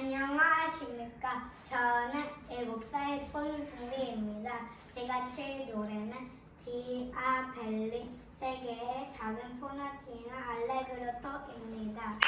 안녕하십니까. 저는 7살 손승리입니다. 제가 칠 노래는 디아벨리 세계의 작은 소나티나 알레그로토입니다.